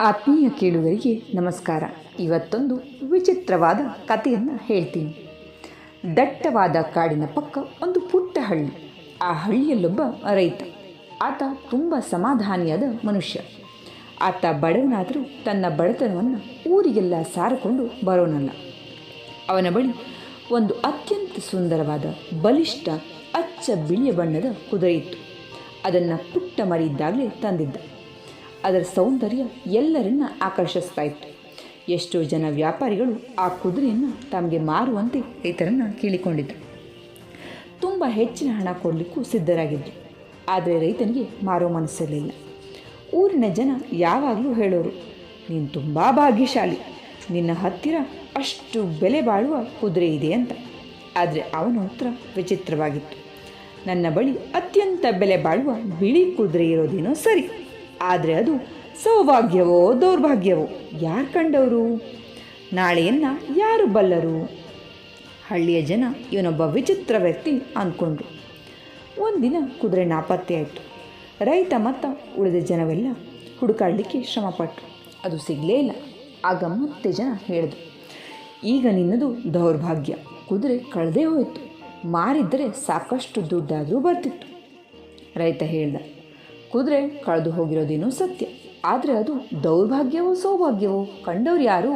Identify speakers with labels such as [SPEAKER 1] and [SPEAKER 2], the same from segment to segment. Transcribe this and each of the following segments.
[SPEAKER 1] ಆತ್ಮೀಯ ಕೇಳುಗರಿಗೆ ನಮಸ್ಕಾರ. ಇವತ್ತೊಂದು ವಿಚಿತ್ರವಾದ ಕಥೆಯನ್ನು ಹೇಳ್ತೀನಿ. ದಟ್ಟವಾದ ಕಾಡಿನ ಪಕ್ಕ ಒಂದು ಪುಟ್ಟ ಹಳ್ಳಿ. ಆ ಹಳ್ಳಿಯಲ್ಲೊಬ್ಬ ರೈತ. ಆತ ತುಂಬ ಸಮಾಧಾನಿಯಾದ ಮನುಷ್ಯ. ಆತ ಬಡವನಾದರೂ ತನ್ನ ಬಡತನವನ್ನು ಊರಿಗೆಲ್ಲ ಸಾರಿಕೊಂಡು ಬರೋನಲ್ಲ. ಅವನ ಬಳಿ ಒಂದು ಅತ್ಯಂತ ಸುಂದರವಾದ ಬಲಿಷ್ಠ ಅಚ್ಚ ಬಿಳಿಯ ಬಣ್ಣದ ಕುದುರೆ ಇತ್ತು. ಅದನ್ನು ಪುಟ್ಟ ಮರಿಯಿದ್ದಾಗಲೇ ತಂದಿದ್ದ. ಅದರ ಸೌಂದರ್ಯ ಎಲ್ಲರನ್ನ ಆಕರ್ಷಿಸ್ತಾ ಇತ್ತು. ಎಷ್ಟೋ ಜನ ವ್ಯಾಪಾರಿಗಳು ಆ ಕುದುರೆಯನ್ನು ತಮಗೆ ಮಾರುವಂತೆ ರೈತರನ್ನು ಕೇಳಿಕೊಂಡಿದ್ದರು ತುಂಬ ಹೆಚ್ಚಿನ ಹಣ ಕೊಡಲಿಕ್ಕೂ ಸಿದ್ಧರಾಗಿದ್ದರು ಆದರೆ ರೈತನಿಗೆ ಮಾರೋ ಮನಸ್ಸಿರಲಿಲ್ಲ ಊರಿನ ಜನ ಯಾವಾಗಲೂ ಹೇಳೋರು, ನೀನು ತುಂಬ ಭಾಗ್ಯಶಾಲಿ. ನಿನ್ನ ಹತ್ತಿರ ಅಷ್ಟು ಬೆಲೆ ಬಾಳುವ ಕುದುರೆ ಇದೆ ಅಂತ. ಆದರೆ ಅವನ ಉತ್ತರ ವಿಚಿತ್ರವಾಗಿತ್ತು. ನನ್ನ ಬಳಿ ಅತ್ಯಂತ ಬೆಲೆ ಬಾಳುವ ಬಿಳಿ ಕುದುರೆ ಇರೋದೇನೋ ಸರಿ. ಆದರೆ ಅದು ಸೌಭಾಗ್ಯವೋ ದೌರ್ಭಾಗ್ಯವೋ? ಯಾರು ಕಂಡವರು? ನಾಳೆಯನ್ನು ಯಾರು ಬಲ್ಲರು? ಹಳ್ಳಿಯ ಜನ ಇವನೊಬ್ಬ ವಿಚಿತ್ರ ವ್ಯಕ್ತಿ ಅಂದ್ಕೊಂಡ್ರು ಒಂದಿನ ಕುದುರೆ ನಾಪತ್ತೆಯಾಯಿತು ರೈತ ಮತ್ತು ಉಳಿದ ಜನವೆಲ್ಲ ಹುಡುಕಾಡಲಿಕ್ಕೆ ಶ್ರಮಪಟ್ಟರು ಅದು ಸಿಗಲೇ ಇಲ್ಲ. ಆಗ ಮತ್ತೆ ಜನ ಹೇಳಿದ್ರು, ಈಗ ನಿನ್ನದು ದೌರ್ಭಾಗ್ಯ. ಕುದುರೆ ಕಳೆದೇ ಹೋಯಿತು. ಮಾರಿದ್ದರೆ ಸಾಕಷ್ಟು ದುಡ್ಡಾದರೂ ಬರ್ತಿತ್ತು. ರೈತ ಹೇಳ್ದ ಕುದುರೆ ಕಳೆದು ಹೋಗಿರೋದೇನೋ ಸತ್ಯ. ಆದರೆ ಅದು ದೌರ್ಭಾಗ್ಯವೋ ಸೌಭಾಗ್ಯವೋ ಕಂಡವ್ರು ಯಾರು?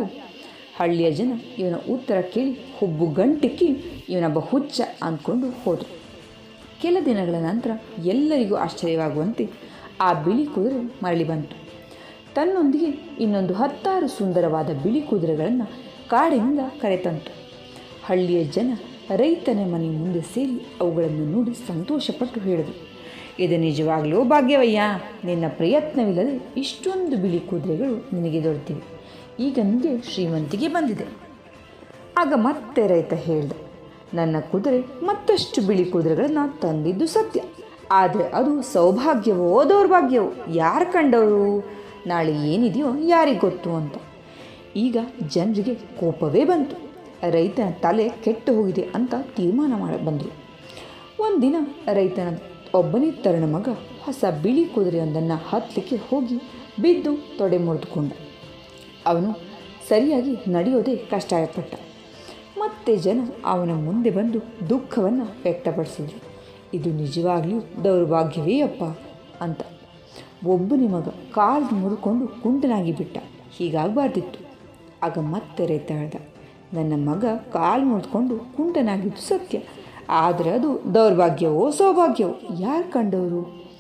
[SPEAKER 1] ಹಳ್ಳಿಯ ಜನ ಇವನ ಉತ್ತರ ಕೇಳಿ ಹುಬ್ಬು ಗಂಟಿಕ್ಕಿ ಇವನ ಬಹುಚ್ಚ ಅಂದ್ಕೊಂಡು ಹೋದರು. ಕೆಲ ದಿನಗಳ ನಂತರ ಎಲ್ಲರಿಗೂ ಆಶ್ಚರ್ಯವಾಗುವಂತೆ ಆ ಬಿಳಿ ಕುದುರೆ ಮರಳಿ ಬಂತು. ತನ್ನೊಂದಿಗೆ ಇನ್ನೊಂದು ಹತ್ತಾರು ಸುಂದರವಾದ ಬಿಳಿ ಕುದುರೆಗಳನ್ನು ಕಾಡಿನಿಂದ ಕರೆತಂತು. ಹಳ್ಳಿಯ ಜನ ರೈತನ ಮನೆ ಮುಂದೆ ಸೇರಿ ಅವುಗಳನ್ನು ನೋಡಿ ಸಂತೋಷಪಟ್ಟು ಹೇಳಿದರು. ಇದು ನಿಜವಾಗಲೂ ಭಾಗ್ಯವಯ್ಯ. ನಿನ್ನ ಪ್ರಯತ್ನವಿಲ್ಲದೆ ಇಷ್ಟೊಂದು ಬಿಳಿ ಕುದುರೆಗಳು ನಿನಗೆ ದೊರೆತಿವೆ. ಈಗ ನಿನಗೆ ಶ್ರೀಮಂತಿಗೆ ಬಂದಿದೆ. ಆಗ ಮತ್ತೆ ರೈತ ಹೇಳ್ದ, ನನ್ನ ಕುದುರೆ ಮತ್ತಷ್ಟು ಬಿಳಿ ಕುದುರೆಗಳನ್ನು ತಂದಿದ್ದು ಸತ್ಯ. ಆದರೆ ಅದು ಸೌಭಾಗ್ಯವೋ ದೌರ್ಭಾಗ್ಯವೋ, ಯಾರು ಕಂಡವರು? ನಾಳೆ ಏನಿದೆಯೋ ಯಾರಿಗೆ ಗೊತ್ತು ಅಂತ. ಈಗ ಜನರಿಗೆ ಕೋಪವೇ ಬಂತು. ರೈತನ ತಲೆ ಕೆಟ್ಟು ಹೋಗಿದೆ ಅಂತ ತೀರ್ಮಾನ ಮಾಡಿ ಬಂದರು. ಒಂದಿನ ರೈತನ ಒಬ್ಬನೇ ತರುಣ ಮಗ ಹೊಸ ಬಿಳಿ ಕುದುರೆಯೊಂದನ್ನು ಹತ್ತಲಿಕ್ಕೆ ಹೋಗಿ ಬಿದ್ದು ತೊಡೆ ಮುರಿದುಕೊಂಡ. ಅವನು ಸರಿಯಾಗಿ ನಡೆಯೋದೇ ಕಷ್ಟಪಟ್ಟ ಮತ್ತೆ ಜನ ಅವನ ಮುಂದೆ ಬಂದು ದುಃಖವನ್ನು ವ್ಯಕ್ತಪಡಿಸಿದರು. ಇದು ನಿಜವಾಗ್ಲೂ ದೌರ್ಭಾಗ್ಯವೇ ಅಪ್ಪ ಅಂತ. ಒಬ್ಬನೇ ಮಗ ಕಾಲು ಮುರುಕೊಂಡು ಕುಂಟನಾಗಿ ಬಿಟ್ಟ. ಹೀಗಾಗಬಾರ್ದಿತ್ತು. ಆಗ ಮತ್ತೆ ರೈತ ನನ್ನ ಮಗ ಕಾಲು ಮುರಿದುಕೊಂಡು ಕುಂಟನಾಗಿದ್ದು ಸತ್ಯ. ಆದರೆ ಅದು ದೌರ್ಭಾಗ್ಯವೋ ಸೌಭಾಗ್ಯವೋ, ಯಾರು ಕಂಡವರು?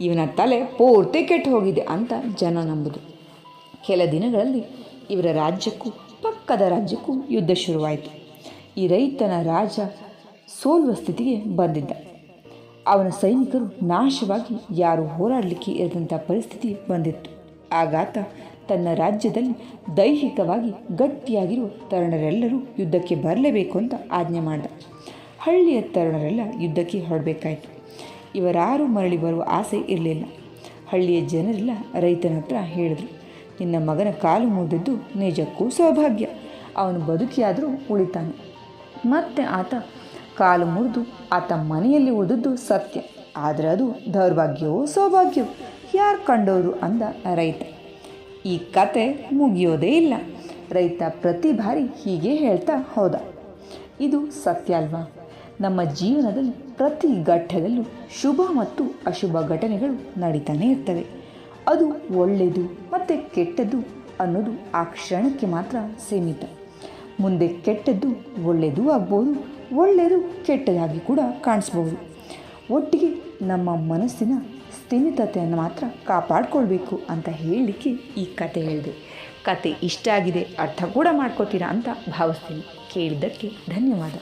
[SPEAKER 1] ಇವನ ತಲೆ ಪೂರ್ತಿ ಕೆಟ್ಟು ಹೋಗಿದೆ ಅಂತ ಜನ ನಂಬುದು. ಕೆಲ ದಿನಗಳಲ್ಲಿ ಇವರ ರಾಜ್ಯಕ್ಕೂ, ಪಕ್ಕದ ರಾಜ್ಯಕ್ಕೂ ಯುದ್ಧ ಶುರುವಾಯಿತು. ಈ ರೈತನ ರಾಜ ಸೋಲುವ ಸ್ಥಿತಿಗೆ ಬಂದಿದ್ದ. ಅವನ ಸೈನಿಕರು ನಾಶವಾಗಿ ಯಾರು ಹೋರಾಡಲಿಕ್ಕೆ ಇರದಂಥ ಪರಿಸ್ಥಿತಿ ಬಂದಿತ್ತು. ಆಗಾತ ತನ್ನ ರಾಜ್ಯದಲ್ಲಿ ದೈಹಿಕವಾಗಿ ಗಟ್ಟಿಯಾಗಿರುವ ತರುಣರೆಲ್ಲರೂ ಯುದ್ಧಕ್ಕೆ ಬರಲೇಬೇಕು ಅಂತ ಆಜ್ಞೆ ಮಾಡಿದ. ಹಳ್ಳಿಯ ತರುಣರೆಲ್ಲ ಯುದ್ಧಕ್ಕೆ ಹೊರಡಬೇಕಾಯಿತು. ಇವರಾರು ಮರಳಿ ಬರುವ ಆಸೆ ಇರಲಿಲ್ಲ. ಹಳ್ಳಿಯ ಜನರೆಲ್ಲ ರೈತನ ಹತ್ರ ಹೇಳಿದರು, ನಿನ್ನ ಮಗನ ಕಾಲು ಮುರಿದಿದ್ದು ನಿಜಕ್ಕೂ ಸೌಭಾಗ್ಯ. ಅವನು ಬದುಕಿಯಾದರೂ ಉಳಿತಾನೆ. ಮತ್ತೆ ಆತ ಕಾಲು ಮುರಿದು ಆತ ಮನೆಯಲ್ಲಿ ಉಳಿದದ್ದು ಸತ್ಯ. ಆದರೆ ಅದು ದೌರ್ಭಾಗ್ಯವೋ ಸೌಭಾಗ್ಯವೋ? ಯಾರು ಕಂಡವರು ಅಂದ ರೈತ. ಈ ಕತೆ ಮುಗಿಯೋದೇ ಇಲ್ಲ. ರೈತ ಪ್ರತಿ ಬಾರಿ ಹೀಗೆ ಹೇಳ್ತಾ ಹೋದ. ಇದು ಸತ್ಯ ಅಲ್ವಾ? ನಮ್ಮ ಜೀವನದಲ್ಲಿ ಪ್ರತಿ ಘಟ್ಟದಲ್ಲೂ ಶುಭ ಮತ್ತು ಅಶುಭ ಘಟನೆಗಳು ನಡೀತಾನೆ ಇರ್ತವೆ. ಅದು ಒಳ್ಳೆಯದು ಮತ್ತು ಕೆಟ್ಟದ್ದು ಅನ್ನೋದು ಆ ಕ್ಷಣಕ್ಕೆ ಮಾತ್ರ ಸೀಮಿತ. ಮುಂದೆ ಕೆಟ್ಟದ್ದು ಒಳ್ಳೆಯದು ಆಗ್ಬೋದು, ಒಳ್ಳೆಯದು ಕೆಟ್ಟದಾಗಿ ಕೂಡ ಕಾಣಿಸ್ಬೋದು. ಒಟ್ಟಿಗೆ ನಮ್ಮ ಮನಸ್ಸಿನ ಸ್ಥಿಮಿತತೆಯನ್ನು ಮಾತ್ರ ಕಾಪಾಡಿಕೊಳ್ಬೇಕು ಅಂತ ಹೇಳಲಿಕ್ಕೆ ಈ ಕತೆ ಹೇಳಿದೆ. ಕತೆ ಇಷ್ಟ ಆಗಿದೆ ಅರ್ಥ ಕೂಡ ಮಾಡ್ಕೋತೀರಾ ಅಂತ ಭಾವಿಸ್ತೀನಿ. ಕೇಳಿದ್ದಕ್ಕೆ ಧನ್ಯವಾದ.